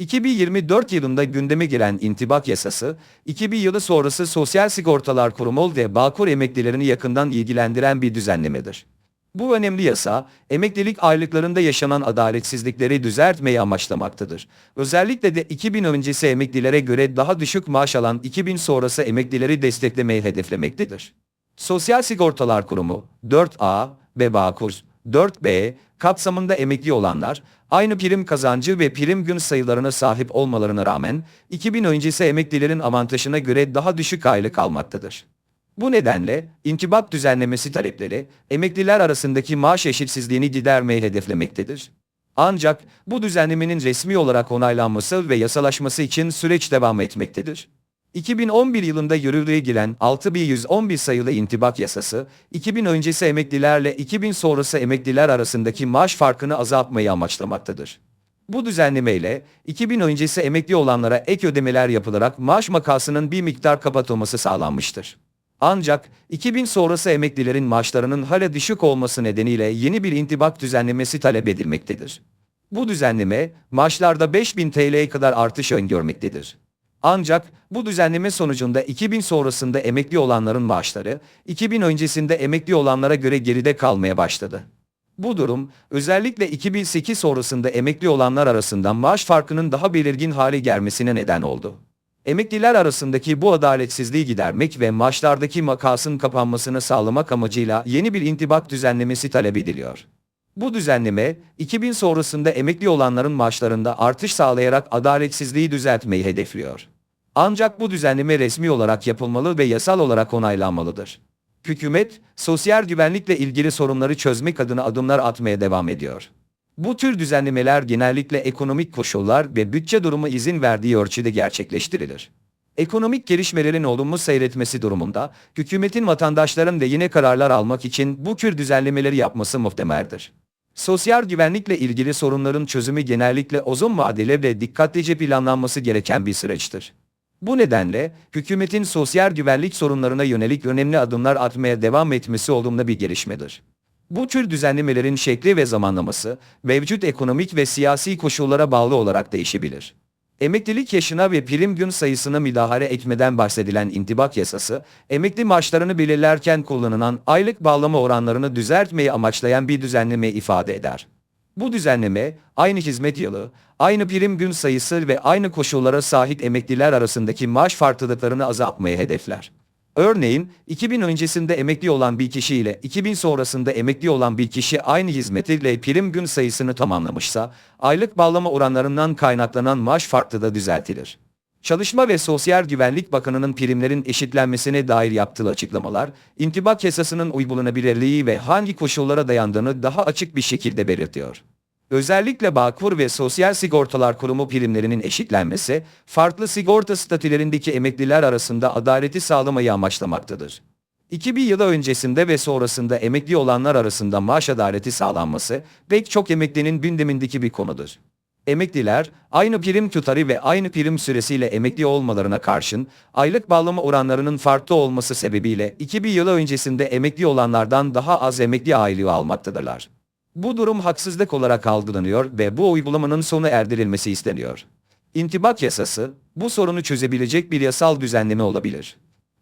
2024 yılında gündeme giren intibak yasası, 2000 yılı sonrası Sosyal Sigortalar Kurumu ve Bağkur emeklilerini yakından ilgilendiren bir düzenlemedir. Bu önemli yasa, emeklilik aylıklarında yaşanan adaletsizlikleri düzeltmeyi amaçlamaktadır. Özellikle de 2000 öncesi emeklilere göre daha düşük maaş alan 2000 sonrası emeklileri desteklemeyi hedeflemektedir. Sosyal Sigortalar Kurumu 4A ve Bağkur 4B kapsamında emekli olanlar aynı prim kazancı ve prim gün sayılarına sahip olmalarına rağmen 2000 öncesi emeklilerin avantajına göre daha düşük aylık almaktadır. Bu nedenle intibak düzenlemesi talepleri emekliler arasındaki maaş eşitsizliğini gidermeyi hedeflemektedir. Ancak bu düzenlemenin resmi olarak onaylanması ve yasalaşması için süreç devam etmektedir. 2011 yılında yürürlüğe giren 6111 sayılı intibak yasası, 2000 öncesi emeklilerle 2000 sonrası emekliler arasındaki maaş farkını azaltmayı amaçlamaktadır. Bu düzenlemeyle 2000 öncesi emekli olanlara ek ödemeler yapılarak maaş makasının bir miktar kapatılması sağlanmıştır. Ancak 2000 sonrası emeklilerin maaşlarının hala düşük olması nedeniyle yeni bir intibak düzenlemesi talep edilmektedir. Bu düzenleme maaşlarda 5000 TL'ye kadar artış öngörmektedir. Ancak bu düzenleme sonucunda 2000 sonrasında emekli olanların maaşları 2000 öncesinde emekli olanlara göre geride kalmaya başladı. Bu durum özellikle 2008 sonrasında emekli olanlar arasında maaş farkının daha belirgin hale gelmesine neden oldu. Emekliler arasındaki bu adaletsizliği gidermek ve maaşlardaki makasın kapanmasını sağlamak amacıyla yeni bir intibak düzenlemesi talep ediliyor. Bu düzenleme, 2000 sonrasında emekli olanların maaşlarında artış sağlayarak adaletsizliği düzeltmeyi hedefliyor. Ancak bu düzenleme resmi olarak yapılmalı ve yasal olarak onaylanmalıdır. Hükümet, sosyal güvenlikle ilgili sorunları çözmek adına adımlar atmaya devam ediyor. Bu tür düzenlemeler genellikle ekonomik koşullar ve bütçe durumu izin verdiği ölçüde gerçekleştirilir. Ekonomik gelişmelerin olumlu seyretmesi durumunda, hükümetin vatandaşların yine kararlar almak için bu tür düzenlemeleri yapması muhtemeldir. Sosyal güvenlikle ilgili sorunların çözümü genellikle uzun vadeli ve dikkatlice planlanması gereken bir süreçtir. Bu nedenle hükümetin sosyal güvenlik sorunlarına yönelik önemli adımlar atmaya devam etmesi olumlu bir gelişmedir. Bu tür düzenlemelerin şekli ve zamanlaması mevcut ekonomik ve siyasi koşullara bağlı olarak değişebilir. Emeklilik yaşına ve prim gün sayısına müdahale etmeden bahsedilen intibak yasası, emekli maaşlarını belirlerken kullanılan aylık bağlama oranlarını düzeltmeyi amaçlayan bir düzenleme ifade eder. Bu düzenleme, aynı hizmet yılı, aynı prim gün sayısı ve aynı koşullara sahip emekliler arasındaki maaş farklılıklarını azaltmayı hedefler. Örneğin, 2000 öncesinde emekli olan bir kişi ile 2000 sonrasında emekli olan bir kişi aynı hizmetiyle prim gün sayısını tamamlamışsa, aylık bağlama oranlarından kaynaklanan maaş farklılığı düzeltilir. Çalışma ve Sosyal Güvenlik Bakanı'nın primlerin eşitlenmesine dair yaptığı açıklamalar, intibak yasasının uygulanabilirliği ve hangi koşullara dayandığını daha açık bir şekilde belirtiyor. Özellikle Bağkur ve Sosyal Sigortalar Kurumu primlerinin eşitlenmesi, farklı sigorta statülerindeki emekliler arasında adaleti sağlamayı amaçlamaktadır. 2000 yılı öncesinde ve sonrasında emekli olanlar arasında maaş adaleti sağlanması pek çok emeklinin gündemindeki bir konudur. Emekliler, aynı prim tutarı ve aynı prim süresiyle emekli olmalarına karşın, aylık bağlama oranlarının farklı olması sebebiyle 2000 yılı öncesinde emekli olanlardan daha az emekli aylığı almaktadırlar. Bu durum haksızlık olarak algılanıyor ve bu uygulamanın sonu erdirilmesi isteniyor. İntibak yasası, bu sorunu çözebilecek bir yasal düzenleme olabilir.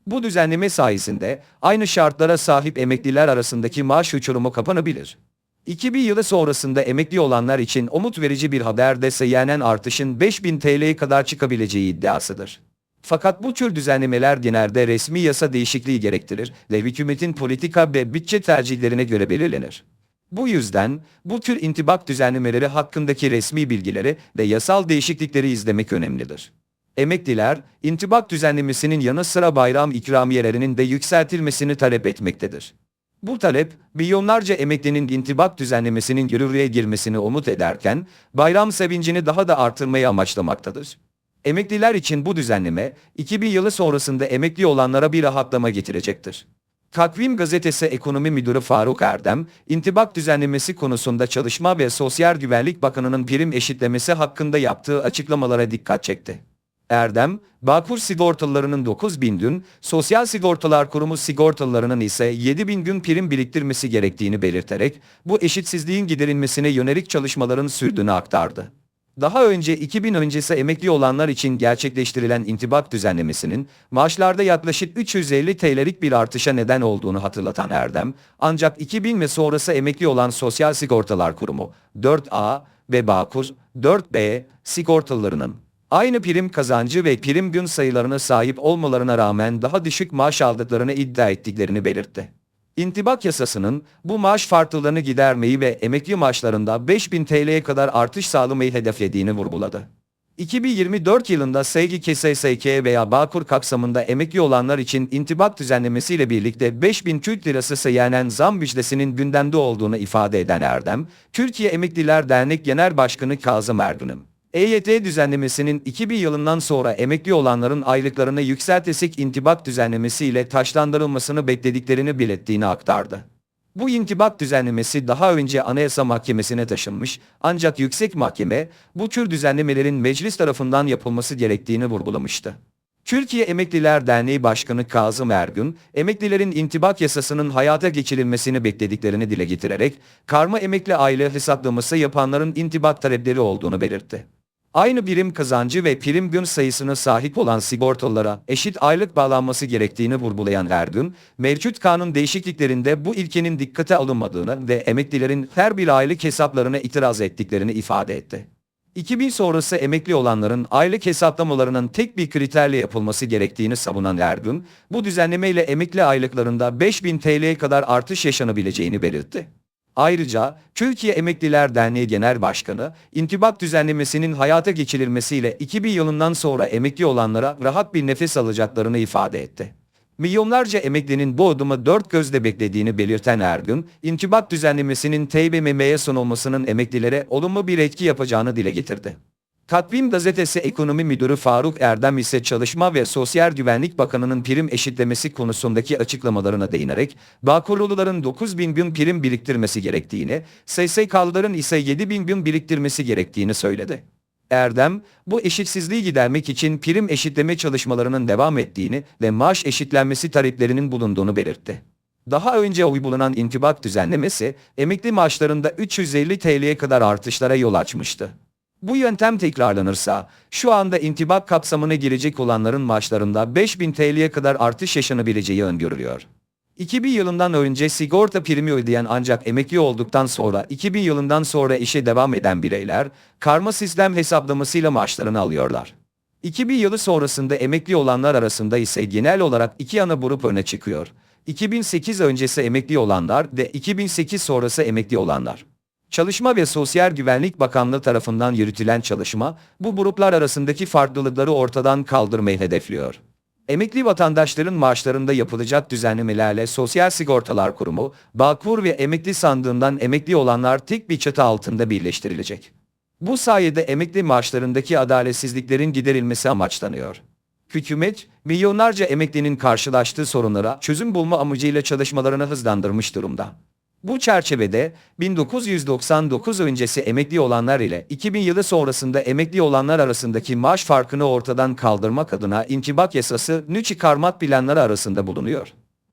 Bu düzenleme sayesinde aynı şartlara sahip emekliler arasındaki maaş uçurumu kapanabilir. 2000 yılı sonrasında emekli olanlar için umut verici bir haber de seyyanen artışın 5000 TL'ye kadar çıkabileceği iddiasıdır. Fakat bu tür düzenlemeler genelde resmi yasa değişikliği gerektirir ve hükümetin politika ve bütçe tercihlerine göre belirlenir. Bu yüzden bu tür intibak düzenlemeleri hakkındaki resmi bilgileri ve yasal değişiklikleri izlemek önemlidir. Emekliler, intibak düzenlemesinin yanı sıra bayram ikramiyelerinin de yükseltilmesini talep etmektedir. Bu talep, milyonlarca emeklinin intibak düzenlemesinin yürürlüğe girmesini umut ederken, bayram sevincini daha da artırmayı amaçlamaktadır. Emekliler için bu düzenleme, 2000 yılı sonrasında emekli olanlara bir rahatlama getirecektir. Takvim Gazetesi Ekonomi Müdürü Faruk Erdem, intibak düzenlemesi konusunda Çalışma ve Sosyal Güvenlik Bakanı'nın prim eşitlemesi hakkında yaptığı açıklamalara dikkat çekti. Erdem, Bağkur sigortalılarının 9 bin gün, Sosyal Sigortalar Kurumu sigortalılarının ise 7 bin gün prim biriktirmesi gerektiğini belirterek, bu eşitsizliğin giderilmesine yönelik çalışmaların sürdüğünü aktardı. Daha önce 2000 öncesi emekli olanlar için gerçekleştirilen intibak düzenlemesinin maaşlarda yaklaşık 350 TL'lik bir artışa neden olduğunu hatırlatan Erdem, ancak 2000 ve sonrası emekli olan Sosyal Sigortalar Kurumu 4A ve Bağkur 4B sigortalılarının aynı prim kazancı ve prim gün sayılarına sahip olmalarına rağmen daha düşük maaş aldıklarını iddia ettiklerini belirtti. İntibak yasasının bu maaş farklılığını gidermeyi ve emekli maaşlarında 5000 TL'ye kadar artış sağlamayı hedeflediğini vurguladı. 2024 yılında SG KSSK veya Bağkur kapsamında emekli olanlar için intibak düzenlemesiyle birlikte 5000 Türk Lirası seyyanen zam müjdesinin gündemde olduğunu ifade eden Erdem, Türkiye Emekliler Dernek Genel Başkanı Kazım Ergün'üm. EYT düzenlemesinin 2000 yılından sonra emekli olanların aylıklarını yükseltesek intibak düzenlemesiyle taşlandırılmasını beklediklerini belirttiğini aktardı. Bu intibak düzenlemesi daha önce Anayasa Mahkemesi'ne taşınmış ancak Yüksek Mahkeme bu tür düzenlemelerin meclis tarafından yapılması gerektiğini vurgulamıştı. Türkiye Emekliler Derneği Başkanı Kazım Ergün, emeklilerin intibak yasasının hayata geçirilmesini beklediklerini dile getirerek, karma emekli aile hesaplaması yapanların intibak talepleri olduğunu belirtti. Aynı birim kazancı ve prim gün sayısına sahip olan sigortalılara eşit aylık bağlanması gerektiğini vurgulayan Ergün, mevcut kanun değişikliklerinde bu ilkenin dikkate alınmadığını ve emeklilerin her bir aylık hesaplarına itiraz ettiklerini ifade etti. 2000 sonrası emekli olanların aylık hesaplamalarının tek bir kriterle yapılması gerektiğini savunan Ergün, bu düzenlemeyle emekli aylıklarında 5000 TL'ye kadar artış yaşanabileceğini belirtti. Ayrıca Türkiye Emekliler Derneği Genel Başkanı, intibak düzenlemesinin hayata geçirilmesiyle 2000 yılından sonra emekli olanlara rahat bir nefes alacaklarını ifade etti. Milyonlarca emeklinin bu adımı dört gözle beklediğini belirten Ergün, intibak düzenlemesinin TBMM'ye sunulmasının emeklilere olumlu bir etki yapacağını dile getirdi. Takvim Gazetesi Ekonomi Müdürü Faruk Erdem ise Çalışma ve Sosyal Güvenlik Bakanı'nın prim eşitlemesi konusundaki açıklamalarına değinerek, Bağkurluların 9 bin bin prim biriktirmesi gerektiğini, SSK'lıların ise 7 bin bin biriktirmesi gerektiğini söyledi. Erdem, bu eşitsizliği gidermek için prim eşitleme çalışmalarının devam ettiğini ve maaş eşitlenmesi taleplerinin bulunduğunu belirtti. Daha önce uygulanan intibak düzenlemesi, emekli maaşlarında 350 TL'ye kadar artışlara yol açmıştı. Bu yöntem tekrarlanırsa, şu anda intibak kapsamına girecek olanların maaşlarında 5000 TL'ye kadar artış yaşanabileceği öngörülüyor. 2000 yılından önce sigorta primi ödeyen ancak emekli olduktan sonra 2000 yılından sonra işe devam eden bireyler, karma sistem hesaplamasıyla maaşlarını alıyorlar. 2000 yılı sonrasında emekli olanlar arasında ise genel olarak iki ana grup öne çıkıyor. 2008 öncesi emekli olanlar ve 2008 sonrası emekli olanlar. Çalışma ve Sosyal Güvenlik Bakanlığı tarafından yürütülen çalışma, bu gruplar arasındaki farklılıkları ortadan kaldırmayı hedefliyor. Emekli vatandaşların maaşlarında yapılacak düzenlemelerle Sosyal Sigortalar Kurumu, Bağkur ve Emekli Sandığından emekli olanlar tek bir çatı altında birleştirilecek. Bu sayede emekli maaşlarındaki adaletsizliklerin giderilmesi amaçlanıyor. Hükümet, milyonlarca emeklinin karşılaştığı sorunlara çözüm bulma amacıyla çalışmalarını hızlandırmış durumda. Bu çerçevede 1999 öncesi emekli olanlar ile 2000 yılı sonrasında emekli olanlar arasındaki maaş farkını ortadan kaldırmak adına intibak yasası nü çıkarmak planları arasında bulunuyor.